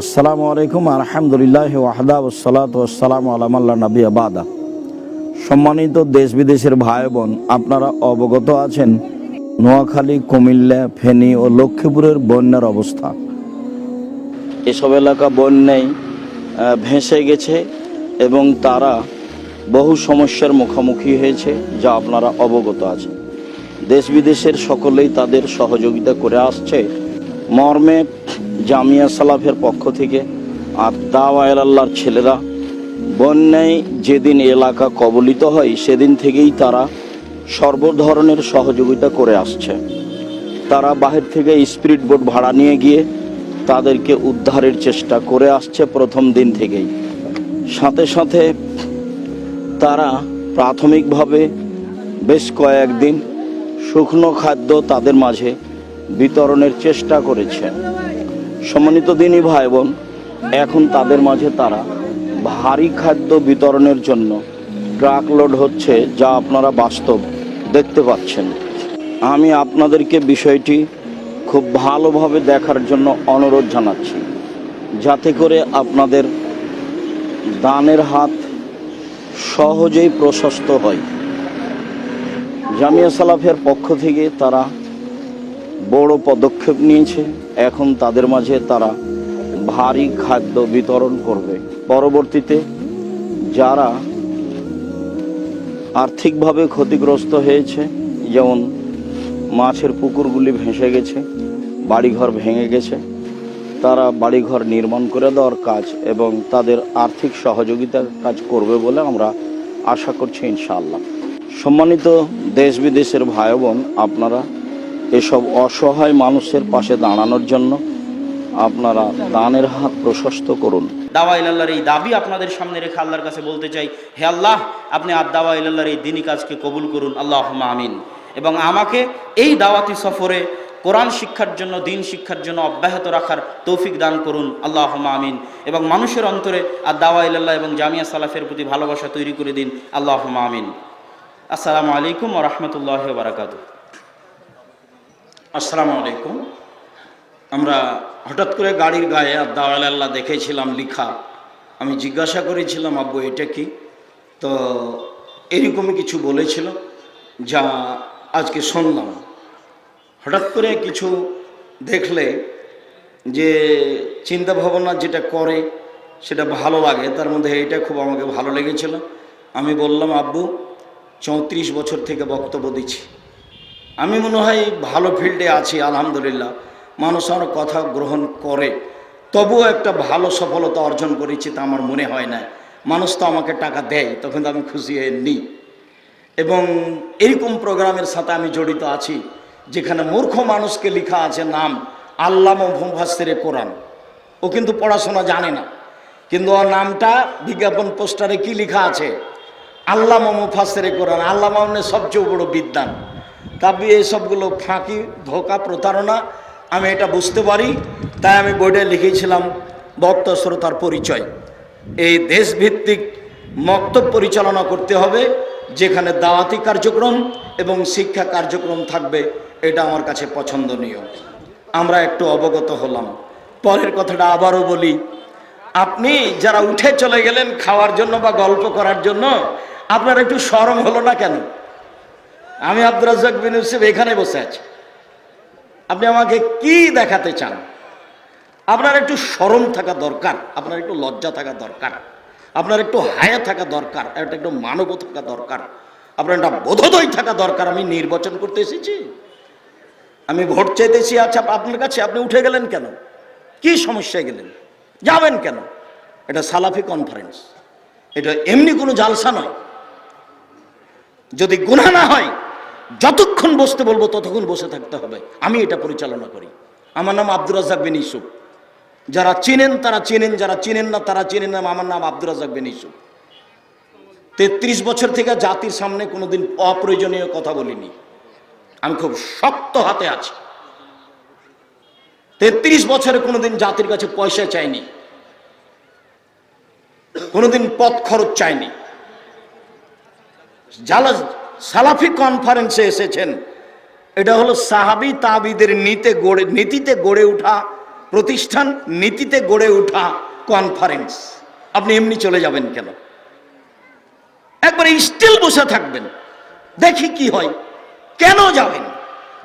আসসালামু আলাইকুম, আলহামদুলিল্লাহ ওয়াহদা ওসালাত ওসালাম আলামাল্লা নবী আবাদা সম্মানিত দেশ বিদেশের ভাই বোন, আপনারা অবগত আছেন নোয়াখালী, কুমিল্লা, ফেনী ও লক্ষ্মীপুরের বন্যার অবস্থা। এসব এলাকা বন্যায় ভেসে গেছে এবং তারা বহু সমস্যার মুখোমুখি হয়েছে, যা আপনারা অবগত আছেন। দেশ বিদেশের সকলেই তাদের সহযোগিতা করে আসছে। মর্মে জামিয়া সালাফের পক্ষ থেকে আর দাওয়ায় আল্লাহর ছেলেরা। বন্যায় যেদিন এলাকা কবলিত হয়, সেদিন থেকেই তারা সর্ব ধরনের সহযোগিতা করে আসছে। তারা বাহির থেকে স্পিরিট বোট ভাড়া নিয়ে গিয়ে তাদেরকে উদ্ধারের চেষ্টা করে আসছে প্রথম দিন থেকেই। সাথে সাথে তারা প্রাথমিকভাবে বেশ কয়েকদিন শুকনো খাদ্য তাদের মাঝে বিতরণের চেষ্টা করেছে। সম্মানিত দিনই ভাই বোন এখন তাদের মাঝে তারা ভারী খাদ্য বিতরণের জন্য ট্রাক লোড হচ্ছে যা আপনারা বাস্তব দেখতে পাচ্ছেন। আমি আপনাদেরকে বিষয়টি খুব ভালোভাবে দেখার জন্য অনুরোধ জানাচ্ছি, যাতে করে আপনাদের দানের হাত সহজেই প্রশস্ত হয়। জামিয়া সালাফের পক্ষ থেকে তারা বড় পদক্ষেপ নিয়েছে। এখন তাদের মাঝে তারা ভারী খাদ্য বিতরণ করবে। পরবর্তীতে যারা আর্থিকভাবে ক্ষতিগ্রস্ত হয়েছে, যেমন মাছের পুকুরগুলি ভেসে গেছে, বাড়িঘর ভেঙে গেছে, তারা বাড়িঘর নির্মাণ করে দেওয়ার কাজ এবং তাদের আর্থিক সহযোগিতার কাজ করবে বলে আমরা আশা করছি ইনশাআল্লাহ। সম্মানিত দেশ বিদেশের ভাই বোন, আপনারা এসব অসহায় মানুষের পাশে দাঁড়ানোর জন্য আপনারা দানের হাত প্রশস্ত করুন। দাওয়া ইল্লাহর এই দাবি আপনাদের সামনে রেখে আল্লাহর কাছে বলতে চাই, হে আল্লাহ, আপনি আর দাওয়া ইল্লাহর এই দিনী কাজকে কবুল করুন আল্লাহ আমিন। এবং আমাকে এই দাওয়াতি সফরে কোরআন শিক্ষার জন্য, দিন শিক্ষার জন্য অব্যাহত রাখার তৌফিক দান করুন আল্লাহ আমিন। এবং মানুষের অন্তরে আর দাওয়া এবং জামিয়া সালাফের প্রতি ভালোবাসা তৈরি করে দিন আল্লাহ আমিন। আসসালামু আলাইকুম ও রহমতুল্লাহ বারাকাতু আসসালামু আলাইকুম। আমরা হঠাৎ করে গাড়ির গায়ে আর দাওয়াল আল্লাহ দেখেছিলাম লিখা। আমি জিজ্ঞাসা করেছিলাম, আব্বু, এটা কি? তো এরকমই কিছু বলেছিল যা আজকে শুনলাম। হঠাৎ করে কিছু দেখলে যে চিন্তা ভাবনা যেটা করে সেটা ভালো লাগে, তার মধ্যে এটা খুব আমাকে ভালো লেগেছিল। আমি বললাম, আব্বু, চৌত্রিশ বছর থেকে বক্তব্য দিচ্ছি। আমি মনে হয় ভালো ফিল্ডে আছি, আলহামদুলিল্লাহ। মানুষ আমার কথা গ্রহণ করে। তবুও একটা ভালো সফলতা অর্জন করেছি তা আমার মনে হয় না। মানুষ তো আমাকে টাকা দেয়, তখন তো আমি খুশি হয়ে নিই। এবং এরকম প্রোগ্রামের সাথে আমি জড়িত আছি, যেখানে মূর্খ মানুষকে লেখা আছে নাম আল্লাহ মুফাসের কোরআন। ও কিন্তু পড়াশোনা জানে না। কিন্তু ওর নামটা বিজ্ঞাপন পোস্টারে কি লেখা আছে? আল্লাহ মুফাসের কোরআন। আল্লাহ মানে সবচেয়ে বড় বিদ্যান তাবি এইসবগুলো ফাঁকি, ধোকা, প্রতারণা, আমি এটা বুঝতে পারি। তাই আমি বইটা লিখেছিলাম বক্ত শ্রোতার পরিচয়। এই দেশভিত্তিক মক্তব পরিচালনা করতে হবে, যেখানে দাওয়াতি কার্যক্রম এবং শিক্ষা কার্যক্রম থাকবে, এটা আমার কাছে পছন্দনীয়। আমরা একটু অবগত হলাম। পরের কথাটা আবারও বলি, আপনি যারা উঠে চলে গেলেন খাওয়ার জন্য বা গল্প করার জন্য, আপনার একটু সরম হলো না কেন? আমি আব্দুর রাজ্জাক বিন ইউসুফ এখানে বসে আছি। আপনি আমাকে কি দেখাতে চান? আপনার একটু সরম থাকা দরকার, আপনার একটু লজ্জা থাকা দরকার, আপনার একটু হায়া থাকা দরকার, একটা একটু মানব থাকা দরকার, আপনার একটা বোধোদয় থাকা দরকার, আমি নির্বাচন করতে এসেছি। আমি ভোট চাইতেছি আচ্ছা আপনার কাছে আপনি উঠে গেলেন কেন? কি সমস্যায় গেলেন? যাবেন কেন? এটা সালাফি কনফারেন্স এটা এমনি কোনো জালসা নয়। যদি গুণা না হয় যতক্ষণ বসতে বলব, ততক্ষণ বসে থাকতে হবে। আমি এটা পরিচালনা করি। আমার নাম আব্দুর রাজাক বিন ইসুফ যারা চেনেন, তারা চেনেন, যারা চেনেন না, তারা চেনেন না, আমার নাম আব্দুর রাজাক বিন ইসুফ তেত্রিশ বছর থেকে জাতির সামনে কোনোদিন অপ্রয়োজনীয় কথা বলিনি। আমি খুব শক্ত হাতে আছি। তেত্রিশ বছরে কোনোদিন জাতির কাছে পয়সা চাইনি। কোনোদিন পথ খরচ চাইনি। যারা সালাফি কনফারেন্সে এসেছেন। এটা হলো সাহাবি তাবিদের নীতে গড়ে, নীতিতে গড়ে ওঠা প্রতিষ্ঠান, নীতিতে গড়ে ওঠা কনফারেন্স আপনি এমনি চলে যাবেন কেন? একবারে স্টিল বসে থাকবেন। দেখি কি হয়। কেন যাবেন?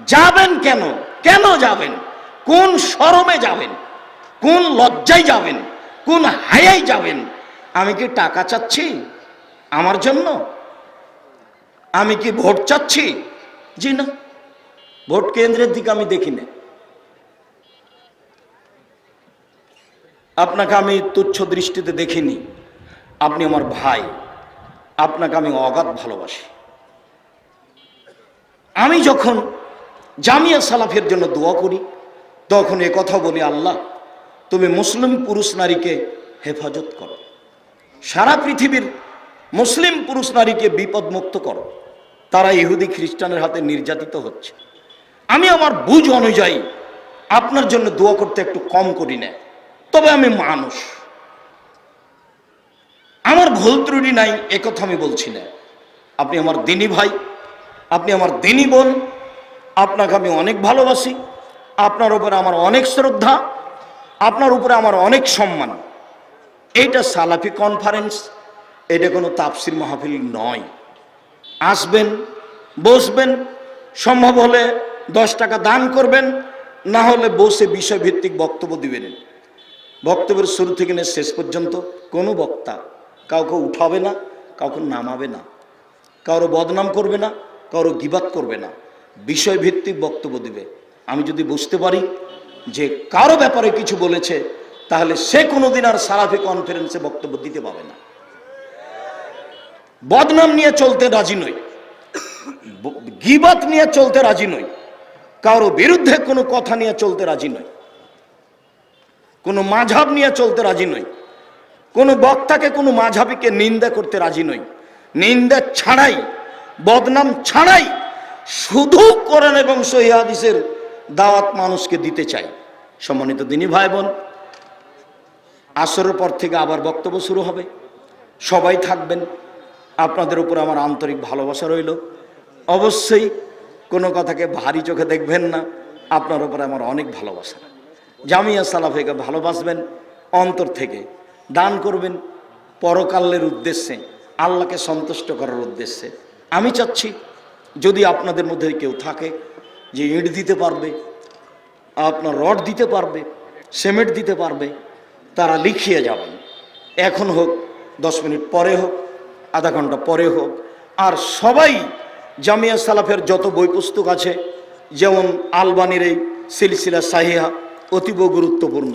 যাবেন কেন? কেন যাবেন? কোন শরমে যাবেন? কোন লজ্জায় যাবেন? কোন হায়াই যাবেন? আমি কি টাকা চাচ্ছি? আমার জন্য? আমি কি ভোট চাচ্ছি? জি না। ভোট কেন্দ্রের দিকে আমি দেখি না। আপনাকে আমি তুচ্ছ দৃষ্টিতে দেখিনি। আপনি আমার ভাই। আপনাকে আমি অগাধ ভালোবাসি। আমি যখন জামিয়া সালাফের জন্য দোয়া করি, তখন এ কথা বলি, আল্লাহ, তুমি মুসলিম পুরুষ নারীকে হেফাজত করো। সারা পৃথিবীর মুসলিম পুরুষ নারীকে বিপদমুক্ত করো। তারা ইহুদি খ্রিস্টানের হাতে নির্যাতিত হচ্ছে। আমি আমার বুঝ অনুযায়ী আপনার জন্য দোয়া করতে একটু কম করি না। তবে আমি মানুষ। আমার ভুল ত্রুটি নাই একথা আমি বলছি না। আপনি আমার দিনী ভাই, আপনি আমার দিনী বোন, আপনাকে আমি অনেক ভালোবাসি, আপনার উপরে আমার অনেক শ্রদ্ধা, আপনার উপরে আমার অনেক সম্মান। এইটা সালাফি কনফারেন্স এটা কোনো তাপসির মাহফিল নয়। আসবেন, বসবেন, সম্ভব হলে দশ টাকা দান করবেন, না হলে বসে বিষয়ভিত্তিক বক্তব্য দিবেন। বক্তব্যের শুরু থেকে নিয়ে শেষ পর্যন্ত কোনো বক্তা কাউকে উঠাবে না, কাউকে নামাবে না, কারও বদনাম করবে না, কারও গিবাত করবে না। বিষয়ভিত্তিক বক্তব্য দিবে। আমি যদি বুঝতে পারি যে কারও ব্যাপারে কিছু বলেছে, তাহলে সে কোনোদিন আর সারাফি কনফারেন্সে বক্তব্য দিতে পাবে না। বদনাম নিয়ে চলতে রাজি নই। গিবাত নিয়ে চলতে রাজি নই। কারও বিরুদ্ধে কোনো কথা নিয়ে চলতে রাজি নই। কোনো মাঝাব নিয়ে চলতে রাজি নই। কোনো বক্তাকে কোনো মাঝাবিকে নিন্দা করতে রাজি নই। নিন্দা ছাড়াই, বদনাম ছাড়াই শুধু কোরআন এবং সহি হাদিসের দাওয়াত মানুষকে দিতে চাই। সম্মানিত দিনী ভাই বোন আসরের পর থেকে আবার বক্তব্য শুরু হবে। সবাই থাকবেন। আপনাদের উপর আমার আন্তরিক ভালোবাসা রইল। অবশ্যই কোনো কথাকে ভারী চোখে দেখবেন না, আপনার উপরে আমার অনেক ভালোবাসা। জামিয়া সালাফেকে ভালোবাসবেন, অন্তর থেকে দান করবেন পরকালের উদ্দেশ্যে, আল্লাহকে সন্তুষ্ট করার উদ্দেশ্যে। আমি চাচ্ছি, যদি আপনাদের মধ্যে কেউ থাকে যে ইট দিতে পারবে, আপনার রড দিতে পারবে, সিমেন্ট দিতে পারবে, তারা লিখিয়ে যাবেন। এখন হোক, দশ মিনিট পরে হোক আধা ঘণ্টা পরে হোক। আর সবাই জামিয়া সালাফের যত বই পুস্তক আছে, যেমন আলবানির এই সিলসিলা সাহিয়া অতীব গুরুত্বপূর্ণ।